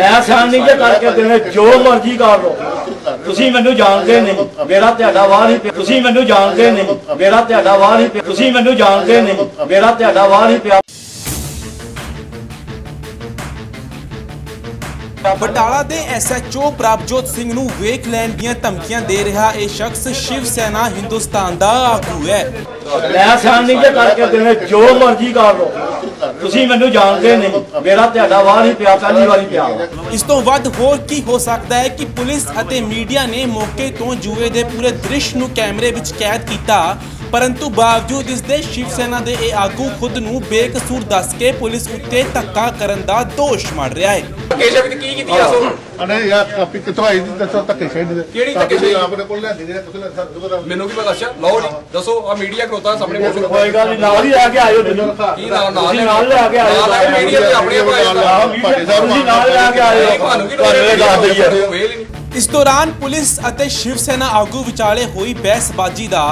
ਮੈਂ ਸਹਿਣ ਨਹੀਂ ਜੇ ਕਰਕੇ ਦੇਣੇ, ਜੋ ਮਰਜ਼ੀ ਕਰ ਲਓ। ਤੁਸੀਂ ਮੈਨੂੰ ਜਾਣਦੇ ਨਹੀਂ। ਮੇਰਾ ਤੁਹਾਡਾ ਵਾਹ ਨਹੀਂ ਪਿਆ। ਤੁਸੀਂ ਮੈਨੂੰ ਜਾਣਦੇ ਨਹੀਂ। ਮੇਰਾ ਤੁਹਾਡਾ ਵਾਹ ਨਹੀਂ ਪਿਆ। ਤੁਸੀਂ ਮੈਨੂੰ ਜਾਣਦੇ ਨਹੀਂ। ਮੇਰਾ ਤੁਹਾਡਾ ਵਾਹ ਨਹੀਂ ਪਿਆ। ਬਟਾਲਾ ਦੇ ਐਸਐਚਓ ਪ੍ਰਭਜੋਤ ਸਿੰਘ ਨੂੰ ਵੇਖ ਲੈਣ ਦੀਆਂ ਧਮਕੀਆਂ ਦੇ ਰਿਹਾ ਇਹ ਸ਼ਖਸ ਸ਼ਿਵ ਸੈਨਾ ਹਿੰਦੁਸਤਾਨ ਦਾ ਆਗੂ ਹੈ। ਸਹਿਣ ਨਹੀਂ ਜੇ ਕਰਕੇ ਦੇਣੇ ਜੋ ਮਰਜ਼ੀ ਕਰ ਲਓ। ਤੁਸੀਂ ਮੈਨੂੰ ਜਾਣਦੇ ਨਹੀਂ। ਮੇਰਾ ਤੁਹਾਡਾ ਵਾਹ ਨਹੀਂ ਪਿਆ ਪਹਿਲੀ ਵਾਰੀ ਪਿਆ। ਇਸ ਤੋਂ ਵੱਧ ਹੋਰ ਕੀ ਹੋ ਸਕਦਾ ਹੈ ਕਿ ਪੁਲਿਸ ਅਤੇ ਮੀਡੀਆ ਨੇ ਮੌਕੇ ਤੋਂ ਜੂਏ ਦੇ ਪੂਰੇ ਦ੍ਰਿਸ਼ ਨੂੰ ਕੈਮਰੇ ਵਿੱਚ ਕੈਦ ਕੀਤਾ। ਪਰੰਤੂ ਬਾਵਜੂਦ ਇਸ ਦੇ ਸ਼ਿਵ ਸੈਨਾ ਦੇ ਇਹ ਆਗੂ ਖੁਦ ਨੂੰ ਬੇਕਸੂਰ ਦੱਸ ਕੇ ਪੁਲਿਸ ਉੱਤੇ ਧੱਕਾ ਕਰਨ ਦਾ ਦੋਸ਼ ਮੜ ਰਿਹਾ ਹੈ। ਕੇਸ਼ਵ ਨੇ ਕੀ ਕੀਤੀ ਦੱਸੋ ਅਨੇ ਯਾਰ ਕਾਪੀ ਕਿੱਥੋਂ ਆਈ ਸੀ? ਦੱਸੋ ਧੱਕੇ ਖੇਡ ਦੇ ਕਿਹੜੀ ਧੱਕੇਸ਼ਾਹੀ? ਆਪਣੇ ਕੋਲ ਲਿਆਂਦੀ ਜਿਹੜੇ ਤੁਸੀਂ ਸਰ ਦੁਬਾਰਾ ਮੈਨੂੰ ਕੀ ਪਤਾ ਅੱਛਾ ਲਓ ਜੀ ਦੱਸੋ ਆ ਮੀਡੀਆ ਖਲੋਤਾ ਸਾਹਮਣੇ ਮੋਟਰ ਕੋਈ ਗੱਲ ਨਹੀਂ ਨਾਲ ਹੀ ਲੈ ਕੇ ਆਇਓ ਤੁਸੀਂ। ਕੀ ਨਾਲ ਨਾਲ ਤੁਸੀਂ ਨਾਲ ਲੈ ਕੇ ਆਇਓ। ਨਾਲ ਆ ਕੇ ਮੀਡੀਆ ਤੇ ਆਪਣੇ ਭਾਈ ਆਹ ਮੀਡੀਆ ਤੁਸੀਂ ਨਾਲ ਲੈ ਕੇ ਆਇਓ। ਤੁਹਾਨੂੰ ਕੀ ਤੁਹਾਨੂੰ ਇਹ ਦੱਸ ਦਈਏ ਵੇਲ ਹੀ ਨਹੀਂ ਇਸ ਦੌਰਾਨ ਪੁਲਿਸ ਅਤੇ ਸ਼ਿਵ ਸੈਨਾ ਆਗੂ ਵਿਚਾਲੇ ਹੋਈ ਬਹਿਸਬਾਜ਼ੀ ਦਾ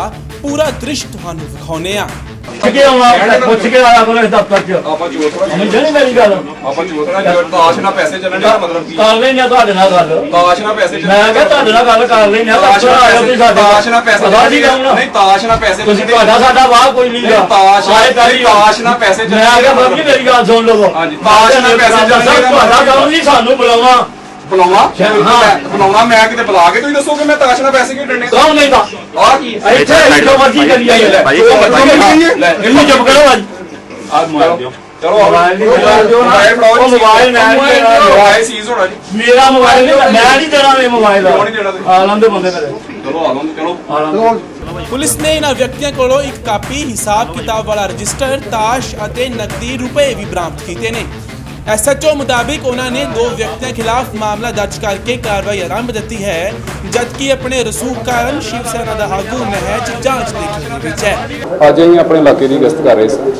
ਪੂਰਾ ਦ੍ਰਿਸ਼ ਤੁਹਾਨੂੰ ਵਿਖਾਉਨੇ ਆ ਪੁੱਛ ਕੇ ਪੁੱਛ ਕੇ ਆਇਆ ਕੋਲ ਇਸ ਦਫ਼ਤਰ 'ਚ ਆਪਾਂ ਥੋੜਾ ਸਮਝੇ ਨਹੀਂ ਮੇਰੀ ਗੱਲ ਆਪਾਂ ਥੋੜਾ ਜਿਹਾ ਤਾਸ਼ ਨਾਲ ਪੈਸੇ ਚੱਲਣ ਦਾ ਮਤਲਬ ਕੀ ਕਰ ਲੈਣੇ ਤੁਹਾਡੇ ਨਾਲ ਗੱਲ ਤਾਸ਼ ਨਾਲ ਪੈਸੇ ਮੈਂ ਕਿਹਾ ਤੁਹਾਡੇ ਨਾਲ ਗੱਲ ਕਰ ਲੈਣੇ ਆ ਨਾਲ ਆਇਓ ਤੁਸੀਂ ਸਾਡੇ ਤਾਸ਼ ਨਾਲ ਪੈਸੇ ਨਹੀਂ ਕੰਮ ਨਹੀਂ ਤਾਸ਼ ਨਾਲ ਪੈਸੇ ਤੁਸੀਂ ਤੁਹਾਡਾ ਸਾਡਾ ਵਾਹ ਕੋਈ ਨਹੀਂ ਆਏ ਪਹਿਲੀ ਵਾਰ। ਤਾਸ਼ ਨਾਲ ਪੈਸੇ ਮੈਂ ਕਿਹਾ ਬਾਬੀ ਮੇਰੀ ਗੱਲ ਸੁਣ ਲਵੋ ਹਾਂਜੀ, ਤਾਸ਼ ਨਾਲ ਪੈਸੇ ਚੱਲਣੇ ਤੁਹਾਡਾ ਕੰਮ ਨਹੀਂ ਸਾਨੂੰ ਬੁਲਾਉਣਾ ਬੁਲਾਉਣਾ ਹਾਂ। ਬੁਲਾਉਣਾ ਮੈਂ ਕਿਤੇ ਬੁਲਾ ਕੇ ਤੁਸੀਂ ਦੱਸੋ ਕਿ ਮੈਂ ਤਾਸ਼ ਨਾਲ ਪੈਸੇ ਕਿਉਂ ਡੰਨੇ ਕੌਣ ਨਹੀਂ ਤਾਂ। ਆ ਕੀ ਇੱਥੇ ਜੋ ਮਰਜ਼ੀ ਕਰੀ ਜਾਈਏ। ਲੈ ਭਾਈ, ਭਾਈ, ਭਾਈ, ਲੈ, ਇਹਨੂੰ ਚੁੱਪ ਕਰੋ ਅੱਜ। ਆ ਮਾਰ ਦਿਓ। ਚਲੋ ਮੋਬਾਈਲ ਨਹੀਂ ਦੇਣਾ। ਦਿਓ ਨਾ। ਮੋਬਾਈਲ ਫੜਾਓ ਉਹ ਮੋਬਾਈਲ ਮੈਂ ਨਹੀਂ ਦੇਣਾ। ਮੋਬਾਈਲ ਸੀਜ਼ ਹੋਣਾ ਜੀ। ਮੇਰਾ ਮੋਬਾਈਲ ਨਹੀਂ ਮੈਂ ਨਹੀਂ ਦੇਣਾ ਇਹ ਮੋਬਾਈਲ ਕਿਉਂ ਨਹੀਂ ਦੇਣਾ ਤੁਸੀਂ? ਆਲਮ ਦੇ ਬੰਦੇ ਮੇਰੇ। ਚਲੋ ਆ ਲਓ ਚਲੋ। ਆਲਮ ਪੁਲਿਸ ਨੇ ਇਹਨਾਂ ਵਿਅਕਤੀਆਂ ਕੋਲੋਂ ਇੱਕ ਕਾਪੀ ਹਿਸਾਬ ਕਿਤਾਬ ਵਾਲਾ ਰਜਿਸਟਰ ਤਾਸ਼ ਅਤੇ ਨਕਦੀ ਰੁਪਏ ਵੀ ਬਰਾਮਦ ਕੀਤੇ ਨੇ। ਐਸਐਚਓ ਮੁਤਾਬਿਕ ਉਹਨਾਂ ਨੇ ਦੋ ਵਿਅਕਤੀਆਂ ਖਿਲਾਫ ਮਾਮਲਾ ਦਰਜ ਕਰਕੇ ਕਾਰਵਾਈ ਆਰੰਭ ਦਿੱਤੀ ਹੈ, ਜਦਕਿ ਆਪਣੇ ਰਸੂਖ ਕਾਰਨ ਸ਼ਿਵ ਸੈਨਾ ਦਾ ਆਗੂ ਮਹਿਜ ਜਾਂਚ ਦੀ ਖੇਤਰ ਵਿੱਚ ਹੈ। ਅੱਜ ਅਸੀਂ ਆਪਣੇ ਇਲਾਕੇ ਦੀ ਗਸ਼ਤ ਕਰ ਰਹੇ ਸੀ।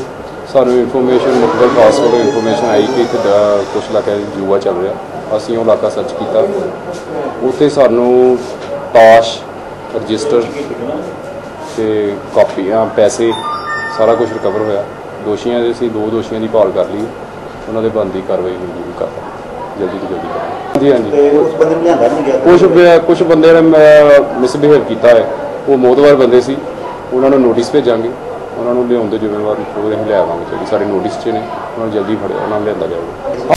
ਸਾਨੂੰ ਇਨਫੋਰਮੇਸ਼ਨ ਮੁਖਬਰ ਖਾਸ ਕੋਲੋਂ ਇਨਫੋਰਮੇਸ਼ਨ ਆਈ ਕਿ ਇੱਥੇ ਦ- ਕੁਛ ਇਲਾਕੇ ਜੂਆ ਚੱਲ ਰਿਹਾ। ਅਸੀਂ ਉਹ ਇਲਾਕਾ ਸਰਚ ਕੀਤਾ। ਉੱਥੇ ਸਾਨੂੰ ਤਾਸ਼ ਰਜਿਸਟਰ ਤੇ ਕਾਪੀਆਂ, ਪੈਸੇ ਸਾਰਾ ਕੁਝ ਰਿਕਵਰ ਹੋਇਆ। ਦੋਸ਼ੀਆਂ ਦੇ ਅਸੀਂ ਦੋ ਦੋਸ਼ੀਆਂ ਦੀ ਭਾਲ ਕਰ ਲਈ। ਉਹਨਾਂ ਦੇ ਬੰਦੀ ਕਾਰਵਾਈ ਮਨਜ਼ੂਰ ਕਰ ਜਲਦੀ ਤੋਂ ਜਲਦੀ ਕਰ ਜੀ ਹਾਂਜੀ ਉਸ ਬੰਦੇ ਨੂੰ ਲਿਆਂਦਾ ਨਹੀਂ ਗਿਆ? ਕੁਝ ਕੁਝ ਬੰਦੇ ਨੇ ਮਿਸਬਿਹੇਵ ਕੀਤਾ ਹੈ। ਉਹ ਮੋਦਵਾਰ ਬੰਦੇ ਸੀ। ਉਹਨਾਂ ਨੂੰ ਨੋਟਿਸ ਭੇਜਾਂਗੇ। ਉਹਨਾਂ ਨੂੰ ਲਿਆਉਣ ਦੇ ਜ਼ਿੰਮੇਵਾਰ ਉਹ ਅਸੀਂ ਲੈ ਆਵਾਂਗੇ। ਜਿਹੜੀ ਸਾਡੇ ਨੋਟਿਸ 'ਚ ਨੇ ਉਹਨਾਂ ਨੂੰ ਜਲਦੀ ਫੜਿਆ ਉਹਨਾਂ ਨੂੰ ਲਿਆਂਦਾ ਜਾਊਗਾ।